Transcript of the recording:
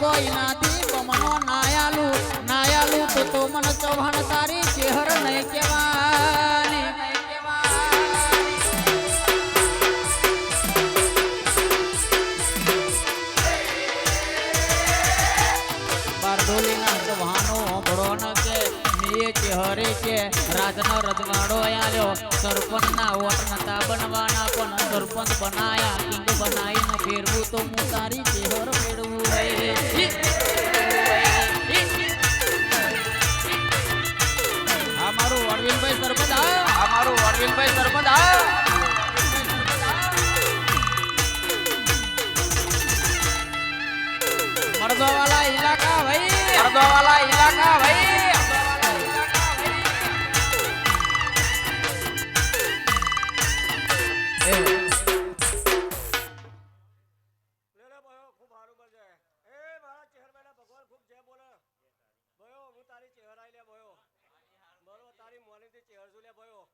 કોઈ નાથી બમનો નાયાલુ નાયાલુ તો તો મન ચૌહાણ સારી ચેહર નહીં કહેવાની. બારડોલીના ચૌહાણો ભળો ન કે નીએ ચેહરે કે, રાજનો રજવાડો આલ્યો. સરપંચ બનાયા ફેરવું તો હું તારી ચહેર મેળવું આ મારું વડવીલભાઈ સરપંચ આ મારું વડવીલભાઈ સરપંચ આ મર્દો વાલા ઇલાકા ભાઈ. મરદો વાલા તારી ચહેરા લે ભયો. બરોબર તારી મોલીથી ચહેર છું લે ભયો?